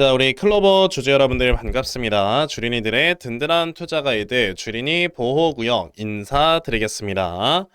자, 우리 클로버 주주 여러분들 반갑습니다. 주린이들의 든든한 투자 가이드 주린이 보호구역 인사드리겠습니다.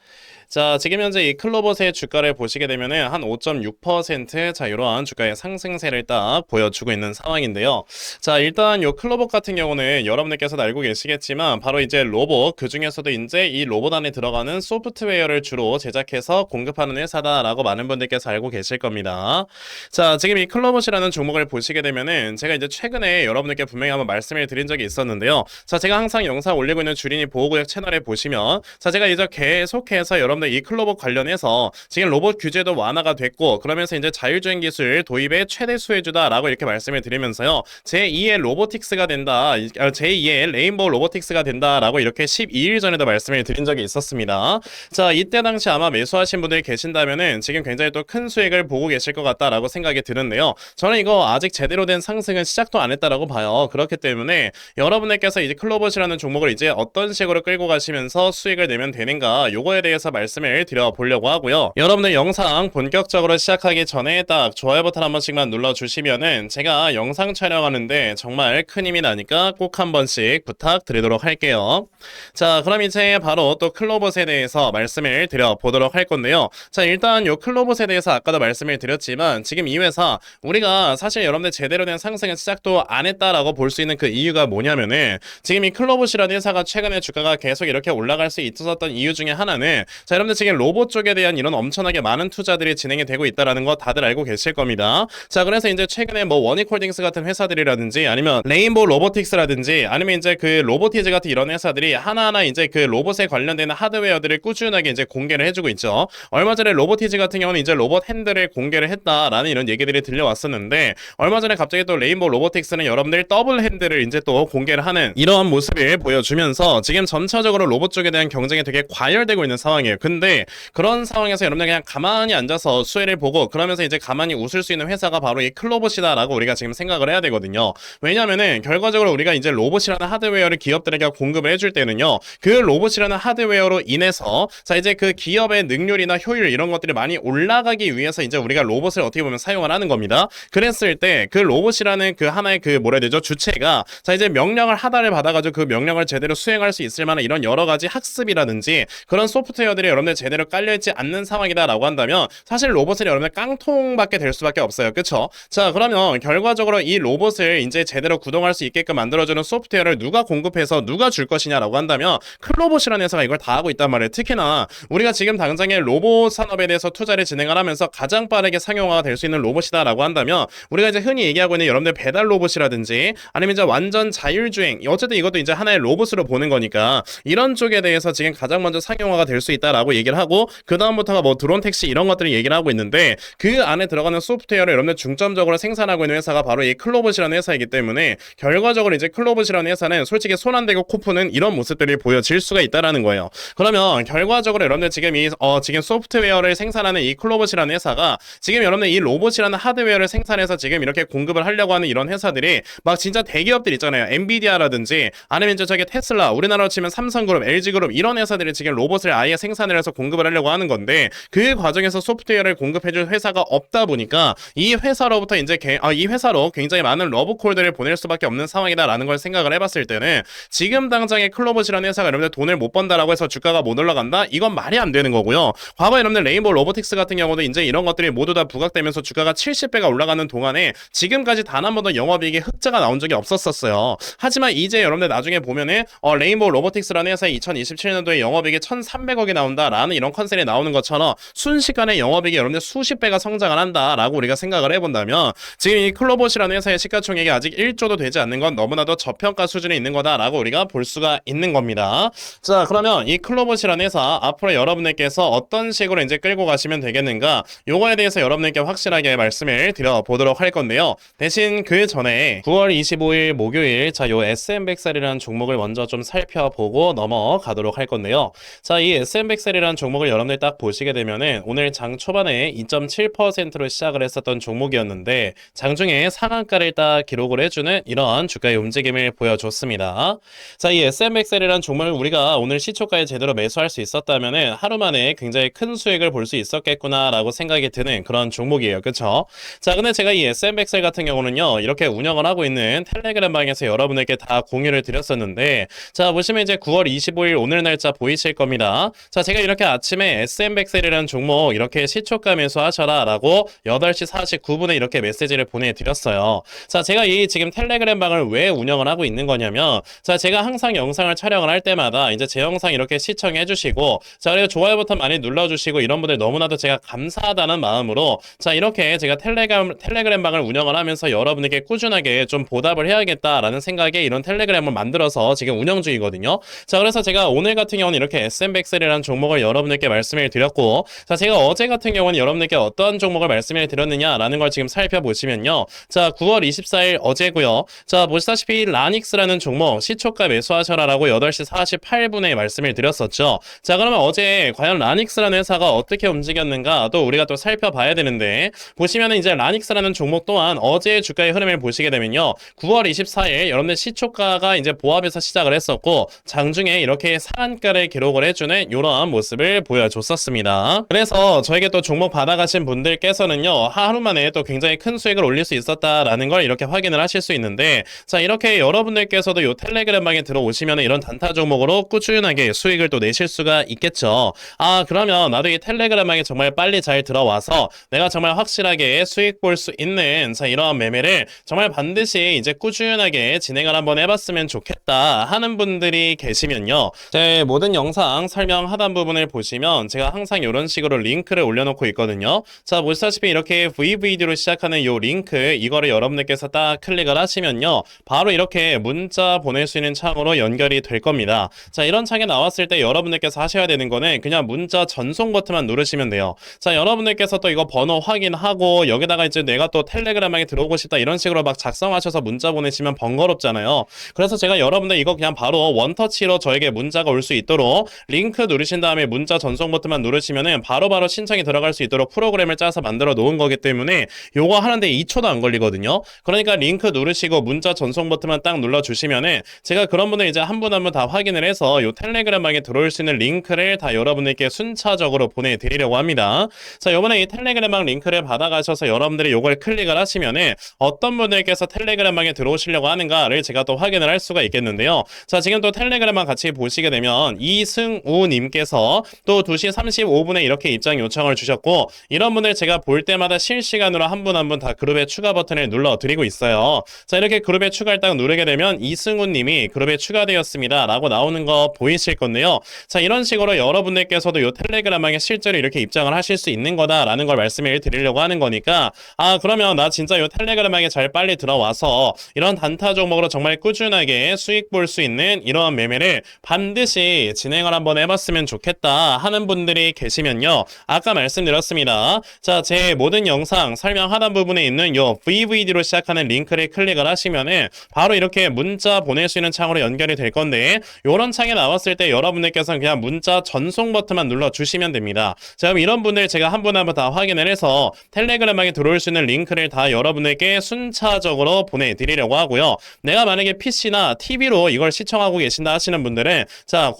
자, 지금 현재 이 클로버의 주가를 보시게 되면은 한 5.6% 자, 이러한 주가의 상승세를 딱 보여주고 있는 상황인데요. 자, 일단 요 클로버 같은 경우는 여러분들께서도 알고 계시겠지만 바로 이제 로봇 그 중에서도 이제 이 로봇 안에 들어가는 소프트웨어를 주로 제작해서 공급하는 회사다라고 많은 분들께서 알고 계실 겁니다. 자, 지금 이 클로버시라는 종목을 보시게 되면은 제가 이제 최근에 여러분들께 분명히 한번 말씀을 드린 적이 있었는데요. 자, 제가 항상 영상 올리고 있는 주린이 보호구역 채널에 보시면 자, 제가 이제 계속해서 여러분들 이 클로버 관련해서 지금 로봇 규제도 완화가 됐고 그러면서 이제 자율주행 기술 도입에 최대 수혜주다라고 이렇게 말씀을 드리면서요. 제2의 로보틱스가 된다. 이- 아, 제2의 레인보우 로보틱스가 된다라고 이렇게 12일 전에도 말씀을 드린 적이 있었습니다. 자, 이때 당시 아마 매수하신 분들이 계신다면은 지금 굉장히 또 큰 수익을 보고 계실 것 같다라고 생각이 드는데요. 저는 이거 아직 제대로 된 상승은 시작도 안 했다라고 봐요. 그렇기 때문에 여러분들께서 이제 클로버시라는 종목을 이제 어떤 식으로 끌고 가시면서 수익을 내면 되는가 요거에 대해서 말 씀을 드려 보려고 하고요. 여러분들 영상 본격적으로 시작하기 전에 딱 좋아요 버튼 한 번씩만 눌러 주시면은 제가 영상 촬영하는데 정말 큰 힘이 나니까 꼭 한 번씩 부탁드리도록 할게요. 자, 그럼 이제 바로 또 클로봇에 대해서 말씀을 드려 보도록 할 건데요. 자, 일단 요 클로봇에 대해서 아까도 말씀을 드렸지만 지금 이 회사 우리가 사실 여러분들 제대로 된 상승은 시작도 안 했다라고 볼 수 있는 그 이유가 뭐냐면은 지금 이 클로봇이라는 회사가 최근에 주가가 계속 이렇게 올라갈 수 있었던 이유 중에 하나는 자, 여러분들 지금 로봇 쪽에 대한 이런 엄청나게 많은 투자들이 진행이 되고 있다라는 거 다들 알고 계실 겁니다. 자, 그래서 이제 최근에 뭐 원익홀딩스 같은 회사들이라든지 아니면 레인보우 로보틱스라든지 아니면 이제 그 로보티즈 같은 이런 회사들이 하나하나 이제 그 로봇에 관련되는 하드웨어들을 꾸준하게 이제 공개를 해주고 있죠. 얼마 전에 로보티즈 같은 경우는 이제 로봇 핸들을 공개를 했다라는 이런 얘기들이 들려왔었는데 얼마 전에 갑자기 또 레인보우 로보틱스는 여러분들 더블 핸들을 이제 또 공개를 하는 이러한 모습을 보여주면서 지금 전체적으로 로봇 쪽에 대한 경쟁이 되게 과열되고 있는 상황이에요. 근데 그런 상황에서 여러분들 그냥 가만히 앉아서 수혜를 보고 그러면서 이제 가만히 웃을 수 있는 회사가 바로 이 클로봇이다라고 우리가 지금 생각을 해야 되거든요. 왜냐면은 결과적으로 우리가 이제 로봇이라는 하드웨어를 기업들에게 공급을 해줄 때는요. 그 로봇이라는 하드웨어로 인해서 자 이제 그 기업의 능률이나 효율 이런 것들이 많이 올라가기 위해서 이제 우리가 로봇을 어떻게 보면 사용을 하는 겁니다. 그랬을 때 그 로봇이라는 그 하나의 그 뭐라 해야 되죠? 주체가 자 이제 명령을 하다를 받아가지고 그 명령을 제대로 수행할 수 있을 만한 이런 여러 가지 학습이라든지 그런 소프트웨어들이 여러분들 제대로 깔려있지 않는 상황이다라고 한다면 사실 로봇은 여러분들 깡통밖에 될 수밖에 없어요. 그쵸? 자 그러면 결과적으로 이 로봇을 이제 제대로 구동할 수 있게끔 만들어주는 소프트웨어를 누가 공급해서 누가 줄 것이냐라고 한다면 클로봇이라는 회사가 이걸 다 하고 있단 말이에요. 특히나 우리가 지금 당장에 로봇 산업에 대해서 투자를 진행을 하면서 가장 빠르게 상용화가 될 수 있는 로봇이다라고 한다면 우리가 이제 흔히 얘기하고 있는 여러분들 배달 로봇이라든지 아니면 이제 완전 자율주행 어쨌든 이것도 이제 하나의 로봇으로 보는 거니까 이런 쪽에 대해서 지금 가장 먼저 상용화가 될 수 있다라고 얘기를 하고 그 다음부터가 뭐 드론 택시 이런 것들을 얘기를 하고 있는데 그 안에 들어가는 소프트웨어를 여러분들 중점적으로 생산하고 있는 회사가 바로 이 클로봇이라는 회사이기 때문에 결과적으로 이제 클로봇이라는 회사는 솔직히 손 안 대고 코 푸는 이런 모습들이 보여질 수가 있다라는 거예요. 그러면 결과적으로 여러분들 지금 이 어, 지금 소프트웨어를 생산하는 이 클로봇이라는 회사가 지금 여러분들 이 로봇이라는 하드웨어를 생산해서 지금 이렇게 공급을 하려고 하는 이런 회사들이 막 진짜 대기업들 있잖아요. 엔비디아라든지 아니면 이제 저기 테슬라, 우리나라로 치면 삼성그룹, LG그룹 이런 회사들이 지금 로봇을 아예 생산을 해서 공급을 하려고 하는 건데 그 과정에서 소프트웨어를 공급해줄 회사가 없다 보니까 이 회사로부터 이제 개- 아, 이 회사로 굉장히 많은 러브콜들을 보낼 수밖에 없는 상황이다라는 걸 생각을 해봤을 때는 지금 당장에 클로봇이라는 회사가 여러분들 돈을 못 번다라고 해서 주가가 못 올라간다? 이건 말이 안 되는 거고요. 과거 여러분들 레인보우 로보틱스 같은 경우도 이제 이런 것들이 모두 다 부각되면서 주가가 70배가 올라가는 동안에 지금까지 단 한 번도 영업이익에 흑자가 나온 적이 없었었어요. 하지만 이제 여러분들 나중에 보면은 어, 레인보우 로보틱스라는 회사의 2027년도에 영업이익이 1,300억이 나온다 라는 이런 컨셉이 나오는 것처럼 순식간에 영업이익이 여러분들 수십 배가 성장을 한다라고 우리가 생각을 해본다면 지금 이 클로봇이라는 회사의 시가총액이 아직 1조도 되지 않는 건 너무나도 저평가 수준에 있는 거다라고 우리가 볼 수가 있는 겁니다. 자 그러면 이 클로봇이라는 회사 앞으로 여러분들께서 어떤 식으로 이제 끌고 가시면 되겠는가 요거에 대해서 여러분들께 확실하게 말씀을 드려보도록 할 건데요. 대신 그 전에 9월 25일 목요일 자 요 SM백살이라는 종목을 먼저 좀 살펴보고 넘어가도록 할 건데요. 자 이 SM백살이 SM백 셀이라는 종목을 여러분들 딱 보시게 되면은 오늘 장 초반에 2.7%로 시작을 했었던 종목이었는데 장중에 상한가를 딱 기록을 해주는 이런 주가의 움직임을 보여줬습니다. 자, 이 SM백셀이라는 종목을 우리가 오늘 시초가에 제대로 매수할 수 있었다면은 하루 만에 굉장히 큰 수익을 볼 수 있었겠구나라고 생각이 드는 그런 종목이에요. 그쵸? 자, 근데 제가 이 SM백셀 같은 경우는요, 이렇게 운영을 하고 있는 텔레그램 방에서 여러분에게 다 공유를 드렸었는데, 자, 보시면 이제 9월 25일 오늘 날짜 보이실 겁니다. 자, 제가 이렇게 아침에 SM백셀이라는 종목 이렇게 시초가 매수하셔라 라고 8시 49분에 이렇게 메시지를 보내드렸어요. 자, 제가 이 지금 텔레그램 방을 왜 운영을 하고 있는 거냐면, 자, 제가 항상 영상을 촬영을 할 때마다 이제 제 영상 이렇게 시청해 주시고, 자, 그리고 좋아요 버튼 많이 눌러 주시고, 이런 분들 너무나도 제가 감사하다는 마음으로, 자, 이렇게 제가 텔레그램, 텔레그램 방을 운영을 하면서 여러분에게 꾸준하게 좀 보답을 해야겠다라는 생각에 이런 텔레그램을 만들어서 지금 운영 중이거든요. 자, 그래서 제가 오늘 같은 경우는 이렇게 SM백셀이라는 종목 을 여러분들께 말씀을 드렸고, 자, 제가 어제 같은 경우는 여러분들께 어떤 종목을 말씀을 드렸느냐라는 걸 지금 살펴보시면요. 자, 9월 24일 어제고요. 자, 보시다시피 라닉스라는 종목 시초가 매수하셔라라고 8시 48분에 말씀을 드렸었죠. 자, 그러면 어제 과연 라닉스라는 회사가 어떻게 움직였는가 또 우리가 또 살펴봐야 되는데 보시면은 이제 라닉스라는 종목 또한 어제의 주가의 흐름을 보시게 되면요. 9월 24일 여러분들 시초가가 이제 보합에서 시작을 했었고 장중에 이렇게 상한가를 기록을 해주는 이러한 모습을 보여줬었습니다. 그래서 저에게 또 종목 받아가신 분들께서는요 하루 만에 또 굉장히 큰 수익을 올릴 수 있었다라는 걸 이렇게 확인을 하실 수 있는데 자 이렇게 여러분들께서도 요 텔레그램 방에 들어오시면 이런 단타 종목으로 꾸준하게 수익을 또 내실 수가 있겠죠. 아 그러면 나도 이 텔레그램 방에 정말 빨리 잘 들어와서 내가 정말 확실하게 수익 볼 수 있는 자 이러한 매매를 정말 반드시 이제 꾸준하게 진행을 한번 해봤으면 좋겠다 하는 분들이 계시면요. 제 모든 영상 설명 하단 부 분을 보시면 제가 항상 이런 식으로 링크를 올려놓고 있거든요. 자 보시다시피 이렇게 VVD로 시작하는 이 링크 이거를 여러분들께서 딱 클릭을 하시면요. 바로 이렇게 문자 보낼 수 있는 창으로 연결이 될 겁니다. 자 이런 창에 나왔을 때 여러분들께서 하셔야 되는 거는 그냥 문자 전송 버튼만 누르시면 돼요. 자 여러분들께서 또 이거 번호 확인하고 여기다가 이제 내가 또 텔레그램에 들어오고 싶다 이런 식으로 막 작성하셔서 문자 보내시면 번거롭잖아요. 그래서 제가 여러분들 이거 그냥 바로 원터치로 저에게 문자가 올 수 있도록 링크 누르신 다음에 문자 전송 버튼만 누르시면은 바로바로 신청이 들어갈 수 있도록 프로그램을 짜서 만들어 놓은 거기 때문에 요거 하는데 2초도 안 걸리거든요. 그러니까 링크 누르시고 문자 전송 버튼만 딱 눌러 주시면은 제가 그런 분들 이제 한 분 한 분 다 확인을 해서 요 텔레그램 방에 들어올 수 있는 링크를 다 여러분들께 순차적으로 보내 드리려고 합니다. 자, 요번에 이 텔레그램 방 링크를 받아 가셔서 여러분들이 요걸 클릭을 하시면은 어떤 분들께서 텔레그램 방에 들어오시려고 하는가를 제가 또 확인을 할 수가 있겠는데요. 자, 지금 또 텔레그램 방 같이 보시게 되면 이승우 님께서 또 2시 35분에 이렇게 입장 요청을 주셨고 이런 분들 제가 볼 때마다 실시간으로 한 분 한 분 다 그룹에 추가 버튼을 눌러 드리고 있어요. 자, 이렇게 그룹에 추가를 딱 누르게 되면 이승우님이 그룹에 추가되었습니다. 라고 나오는 거 보이실 건데요. 자, 이런 식으로 여러분들께서도 요 텔레그램 방에 실제로 이렇게 입장을 하실 수 있는 거다라는 걸 말씀을 드리려고 하는 거니까 아, 그러면 나 진짜 요 텔레그램 방에 잘 빨리 들어와서 이런 단타 종목으로 정말 꾸준하게 수익 볼 수 있는 이러한 매매를 반드시 진행을 한번 해봤으면 좋 겠다 하는 분들이 계시면요. 아까 말씀드렸습니다. 자, 제 모든 영상 설명 하단 부분에 있는 요 VVD로 시작하는 링크를 클릭을 하시면은 바로 이렇게 문자 보낼 수 있는 창으로 연결이 될 건데 요런 창에 나왔을 때 여러분들께서는 그냥 문자 전송 버튼만 눌러 주시면 됩니다. 자, 그럼 이런 분들 제가 한 분 한 분 다 확인을 해서 텔레그램방에 들어올 수 있는 링크를 다 여러분에게 순차적으로 보내드리려고 하고요. 내가 만약에 PC나 TV로 이걸 시청하고 계신다 하시는 분들은 자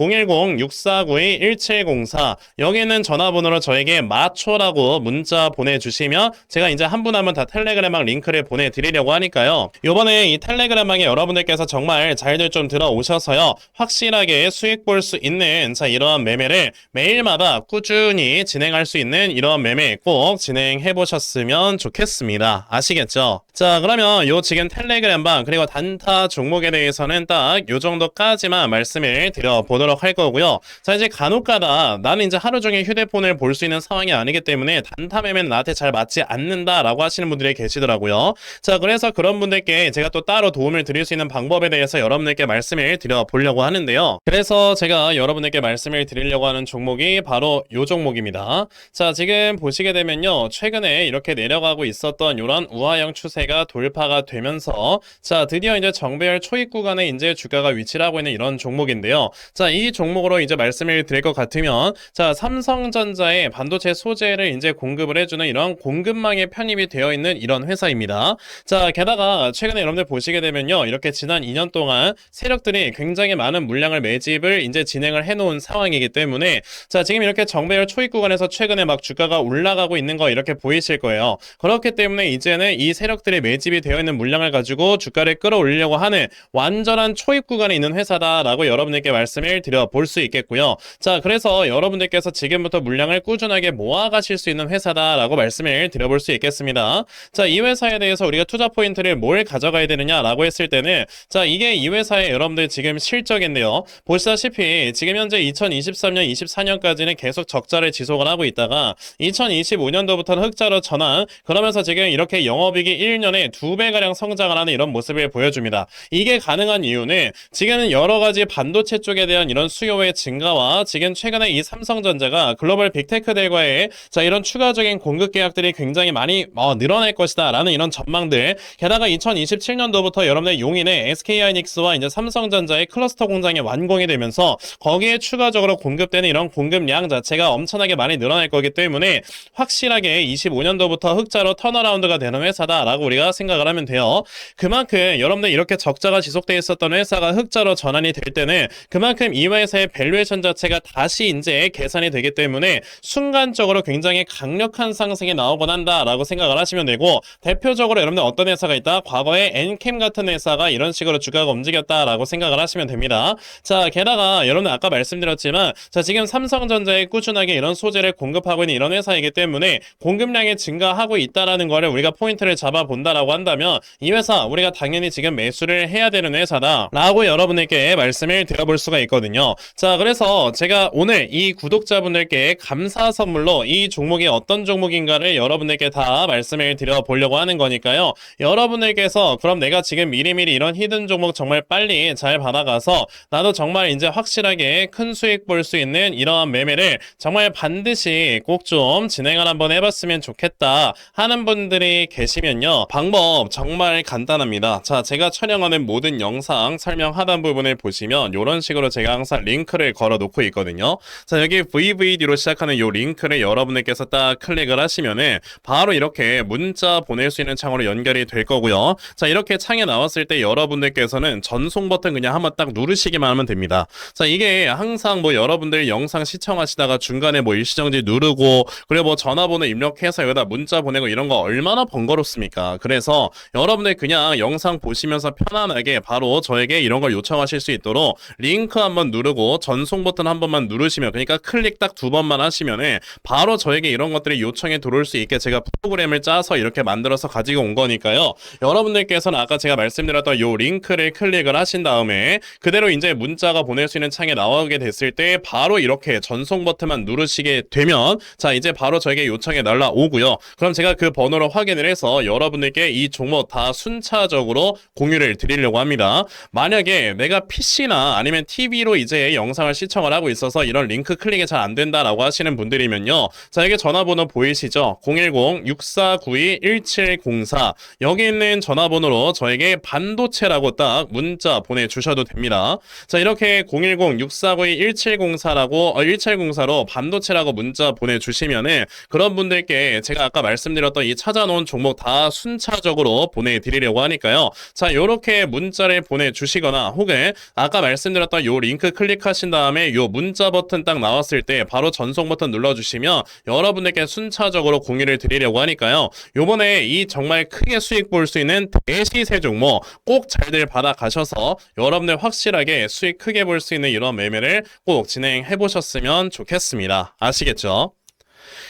010-6492-1704 여기는 전화번호로 저에게 마초라고 문자 보내주시면 제가 이제 한 분 한 분 다 텔레그램방 링크를 보내드리려고 하니까요. 요번에 이 텔레그램방에 여러분들께서 정말 잘들 좀 들어오셔서요. 확실하게 수익 볼 수 있는 자 이러한 매매를 매일마다 꾸준히 진행할 수 있는 이러한 매매 꼭 진행해 보셨으면 좋겠습니다. 아시겠죠? 자 그러면 요 지금 텔레그램방 그리고 단타 종목에 대해서는 딱 요 정도까지만 말씀을 드려보도록 할 거고요. 자 이제 간혹 가다 나는 이제 하루 종일 휴대폰을 볼 수 있는 상황이 아니기 때문에 단타 매매는 나한테 잘 맞지 않는다라고 하시는 분들이 계시더라고요. 자 그래서 그런 분들께 제가 또 따로 도움을 드릴 수 있는 방법에 대해서 여러분들께 말씀을 드려보려고 하는데요. 그래서 제가 여러분들께 말씀을 드리려고 하는 종목이 바로 요 종목입니다. 자 지금 보시게 되면요 최근에 이렇게 내려가고 있었던 이런 우하형 추세 2000원대가 돌파가 되면서 자, 드디어 이제 정배열 초입 구간에 이제 주가가 위치를 하고 있는 이런 종목인데요. 자, 이 종목으로 이제 말씀을 드릴 것 같으면 자, 삼성전자의 반도체 소재를 이제 공급을 해주는 이런 공급망에 편입이 되어 있는 이런 회사입니다. 자, 게다가 최근에 여러분들 보시게 되면요. 이렇게 지난 2년 동안 세력들이 굉장히 많은 물량을 매집을 이제 진행을 해놓은 상황이기 때문에 자, 지금 이렇게 정배열 초입 구간에서 최근에 막 주가가 올라가고 있는 거 이렇게 보이실 거예요. 그렇기 때문에 이제는 이 세력들의 매집이 되어 있는 물량을 가지고 주가를 끌어올리려고 하는 완전한 초입 구간에 있는 회사다라고 여러분들께 말씀을 드려 볼 수 있겠고요. 자, 그래서 여러분들께서 지금부터 물량을 꾸준하게 모아가실 수 있는 회사다라고 말씀을 드려볼 수 있겠습니다. 자, 이 회사에 대해서 우리가 투자 포인트를 뭘 가져가야 되느냐라고 했을 때는 자, 이게 이 회사의 여러분들 지금 실적인데요. 보시다시피 지금 현재 2023년, 24년까지는 계속 적자를 지속을 하고 있다가 2025년도부터는 흑자로 전환 그러면서 지금 이렇게 영업이익이 1년에 두 배가량 성장을 하는 이런 모습을 보여줍니다. 이게 가능한 이유는 지금은 여러 가지 반도체 쪽에 대한 이런 수요의 증가와 지금 최근에 이 삼성전자가 글로벌 빅테크들과의 자 이런 추가적인 공급 계약들이 굉장히 많이 어, 늘어날 것이다라는 이런 전망들 게다가 2027년도부터 여러분들 용인의 SK하이닉스와 이제 삼성전자의 클러스터 공장이 완공이 되면서 거기에 추가적으로 공급되는 이런 공급량 자체가 엄청나게 많이 늘어날 거기 때문에 확실하게 25년도부터 흑자로 턴어라운드가 되는 회사다라고 우리가 생각을 하면 돼요. 그만큼 여러분들 이렇게 적자가 지속돼 있었던 회사가 흑자로 전환이 될 때는 그만큼 이 회사의 밸류에이션 자체가 다시 이제 계산이 되기 때문에 순간적으로 굉장히 강력한 상승이 나오곤 한다라고 생각을 하시면 되고 대표적으로 여러분들 어떤 회사가 있다? 과거에 엔캠 같은 회사가 이런 식으로 주가가 움직였다라고 생각을 하시면 됩니다. 자, 게다가 여러분 아까 말씀드렸지만 자, 지금 삼성전자에 꾸준하게 이런 소재를 공급하고 있는 이런 회사이기 때문에 공급량이 증가하고 있다라는 거를 우리가 포인트를 잡아 본다라고 한다면 이 회사 우리가 당연히 지금 매수를 해야 되는 회사다라고 여러분에게 말씀을 드려볼 수가 있거든요. 자, 그래서 제가 오늘 이 구독자분들께 감사 선물로 이 종목이 어떤 종목인가를 여러분들께 다 말씀을 드려 보려고 하는 거니까요. 여러분들께서 그럼 내가 지금 미리미리 이런 히든 종목 정말 빨리 잘 받아가서 나도 정말 이제 확실하게 큰 수익 볼 수 있는 이러한 매매를 정말 반드시 꼭 좀 진행을 한번 해봤으면 좋겠다 하는 분들이 계시면요. 방법 정말 간단합니다. 자, 제가 촬영하는 모든 영상 설명 하단 부분을 보시면 이런 식으로 제가 항상 링크를 걸어 놓고 있거든요. 자, 여기 VVD로 시작하는 이 링크를 여러분들께서 딱 클릭을 하시면은 바로 이렇게 문자 보낼 수 있는 창으로 연결이 될 거고요. 자, 이렇게 창에 나왔을 때 여러분들께서는 전송 버튼 그냥 한번 딱 누르시기만 하면 됩니다. 자, 이게 항상 뭐 여러분들 영상 시청하시다가 중간에 뭐 일시정지 누르고 그리고 뭐 전화번호 입력해서 여기다 문자 보내고 이런 거 얼마나 번거롭습니까? 그래서 여러분들 그냥 영상 보시면서 편안하게 바로 저에게 이런 걸 요청하실 수 있도록 링크 한번 누르고 전송 버튼 한 번만 누르 시면 그러니까 클릭 딱 두 번만 하시면은 바로 저에게 이런 것들이 요청이 들어올 수 있게 제가 프로그램을 짜서 이렇게 만들어서 가지고 온 거니까요. 여러분들께서는 아까 제가 말씀드렸던 요 링크를 클릭을 하신 다음에 그대로 이제 문자가 보낼 수 있는 창에 나오게 됐을 때 바로 이렇게 전송 버튼만 누르시게 되면 자 이제 바로 저에게 요청이 날라오고요. 그럼 제가 그 번호로 확인을 해서 여러분들께 이 종목 다 순차적으로 공유를 드리려고 합니다. 만약에 내가 PC나 아니면 TV로 이제 영상을 시청을 하고 있어서 이런 링크 클릭이 잘 안 된다라고 하시는 분들이면요. 자 여기 전화번호 보이시죠? 010-6492-1704 여기 있는 전화번호로 저에게 반도체라고 딱 문자 보내주셔도 됩니다. 자 이렇게 010-6492-1704라고 어, 1704로 반도체라고 문자 보내주시면은 그런 분들께 제가 아까 말씀드렸던 이 찾아놓은 종목 다 순차적으로 보내드리려고 하니까요. 자 요렇게 문자를 보내주시거나 혹은 아까 말씀드렸던 요 링크 클릭하신 다음에 요 문자 버튼 딱 나왔을 때 바로 전송 버튼 눌러주시면 여러분들께 순차적으로 공유를 드리려고 하니까요. 요번에 이 정말 크게 수익 볼 수 있는 대시세 종목 꼭 잘들 받아가셔서 여러분들 확실하게 수익 크게 볼 수 있는 이런 매매를 꼭 진행해 보셨으면 좋겠습니다. 아시겠죠?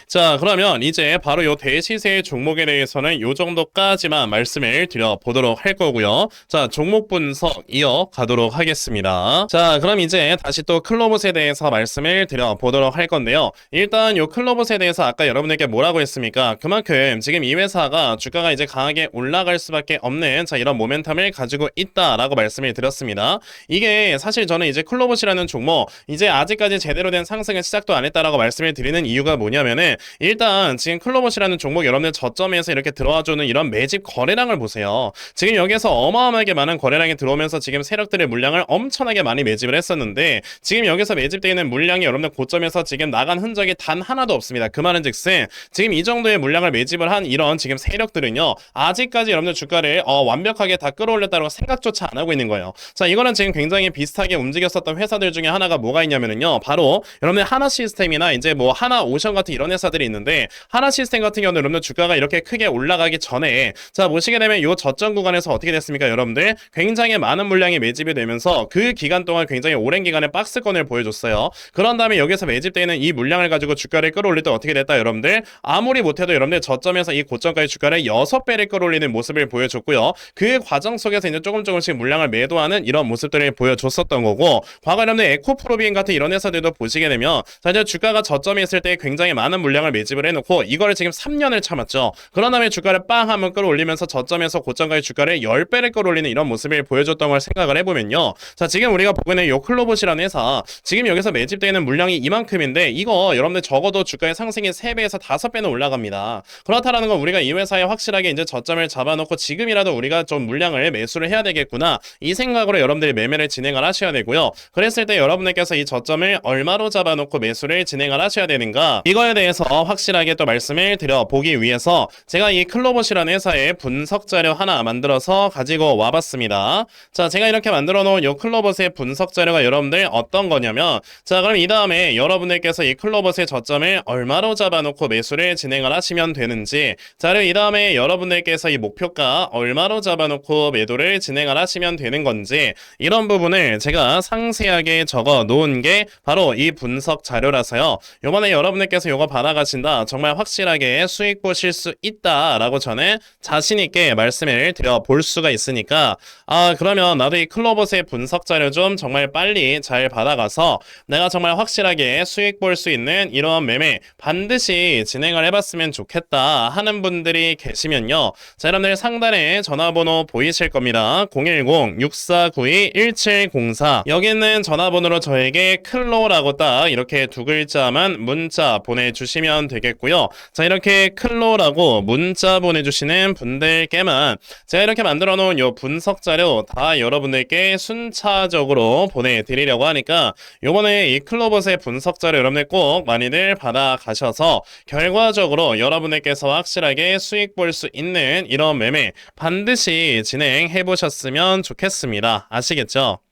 자, 그러면 이제 바로 요 대시세 종목에 대해서는 요 정도까지만 말씀을 드려 보도록 할 거고요. 자, 종목 분석 이어 가도록 하겠습니다. 자, 그럼 이제 다시 또 클로봇에 대해서 말씀을 드려 보도록 할 건데요. 일단 요 클로봇에 대해서 아까 여러분에게 뭐라고 했습니까? 그만큼 지금 이 회사가 주가가 이제 강하게 올라갈 수밖에 없는 자, 이런 모멘텀을 가지고 있다라고 말씀을 드렸습니다. 이게 사실 저는 이제 클로봇이라는 종목 이제 아직까지 제대로 된 상승을 시작도 안 했다라고 말씀을 드리는 이유가 뭐냐면 되면은 일단 지금 클로봇이라는 종목 여러분들 저점에서 이렇게 들어와주는 이런 매집 거래량을 보세요. 지금 여기서 어마어마하게 많은 거래량이 들어오면서 지금 세력들의 물량을 엄청나게 많이 매집을 했었는데 지금 여기서 매집되어 있는 물량이 여러분들 고점에서 지금 나간 흔적이 단 하나도 없습니다. 그 말은 즉슨 지금 이 정도의 물량을 매집을 한 이런 지금 세력들은요 아직까지 여러분들 주가를 어, 완벽하게 다 끌어올렸다고 생각조차 안 하고 있는 거예요. 자 이거는 지금 굉장히 비슷하게 움직였었던 회사들 중에 하나가 뭐가 있냐면은요 바로 여러분들 하나 시스템이나 이제 뭐 하나 오션 같은 이런 회사들이 있는데 하나 시스템 같은 경우는 여러분들 주가가 이렇게 크게 올라가기 전에 자 보시게 되면 요 저점 구간에서 어떻게 됐습니까 여러분들? 굉장히 많은 물량이 매집이 되면서 그 기간 동안 굉장히 오랜 기간에 박스권을 보여줬어요. 그런 다음에 여기서 매집되는 이 물량을 가지고 주가를 끌어올릴 때 어떻게 됐다 여러분들? 아무리 못해도 여러분들 저점에서 이 고점까지 주가를 6배를 끌어올리는 모습을 보여줬고요. 그 과정 속에서 이제 조금 조금씩 물량을 매도하는 이런 모습들을 보여줬었던 거고 과거 여러분들 에코프로비엔 같은 이런 회사들도 보시게 되면 자 이제 주가가 저점에 있을 때 굉장히 많은 물량을 매집을 해놓고 이거를 지금 3년을 참았죠. 그런 다음에 주가를 빵 하면 끌어올리면서 저점에서 고점까지 주가를 10배를 끌어올리는 이런 모습을 보여줬던 걸 생각을 해보면요. 자 지금 우리가 보고 있는 요 클로봇이라는 회사 지금 여기서 매집되는 물량이 이만큼인데 이거 여러분들 적어도 주가의 상승이 3배에서 5배는 올라갑니다. 그렇다라는 건 우리가 이 회사에 확실하게 이제 저점을 잡아놓고 지금이라도 우리가 좀 물량을 매수를 해야 되겠구나. 이 생각으로 여러분들이 매매를 진행을 하셔야 되고요. 그랬을 때 여러분들께서 이 저점을 얼마로 잡아놓고 매수를 진행을 하셔야 되는가? 이거에 대해서 확실하게 또 말씀을 드려보기 위해서 제가 이 클로봇이라는 회사의 분석 자료 하나 만들어서 가지고 와봤습니다. 자 제가 이렇게 만들어 놓은 이 클로봇의 분석 자료가 여러분들 어떤 거냐면 자 그럼 이 다음에 여러분들께서 이 클로봇의 저점을 얼마로 잡아놓고 매수를 진행을 하시면 되는지 자 그리고 이 다음에 여러분들께서 이 목표가 얼마로 잡아놓고 매도를 진행을 하시면 되는 건지 이런 부분을 제가 상세하게 적어 놓은 게 바로 이 분석 자료라서요. 요번에 여러분들께서 요거 받아가신다. 정말 확실하게 수익 보실 수 있다라고 저는 자신 있게 말씀을 드려 볼 수가 있으니까. 아 그러면 나도 이 클로봇의 분석 자료 좀 정말 빨리 잘 받아가서 내가 정말 확실하게 수익 볼 수 있는 이런 매매 반드시 진행을 해봤으면 좋겠다 하는 분들이 계시면요. 자 여러분들 상단에 전화번호 보이실 겁니다. 010-6492-1704 여기 있는 전화번호로 저에게 클로라고 딱 이렇게 두 글자만 문자 보내 주시면 되겠고요 자 이렇게 클로라고 문자 보내주시는 분들께만 제가 이렇게 만들어 놓은 요 분석 자료 다 여러분들께 순차적으로 보내드리려고 하니까 요번에 이 클로봇의 분석 자료 여러분들 꼭 많이들 받아 가셔서 결과적으로 여러분들께서 확실하게 수익 볼 수 있는 이런 매매 반드시 진행해 보셨으면 좋겠습니다. 아시겠죠?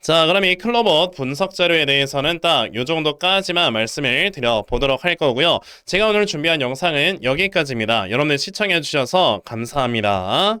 자, 그럼 이 클로봇 분석 자료에 대해서는 딱 요 정도까지만 말씀을 드려 보도록 할 거고요. 제가 오늘 준비한 영상은 여기까지입니다. 여러분들 시청해 주셔서 감사합니다.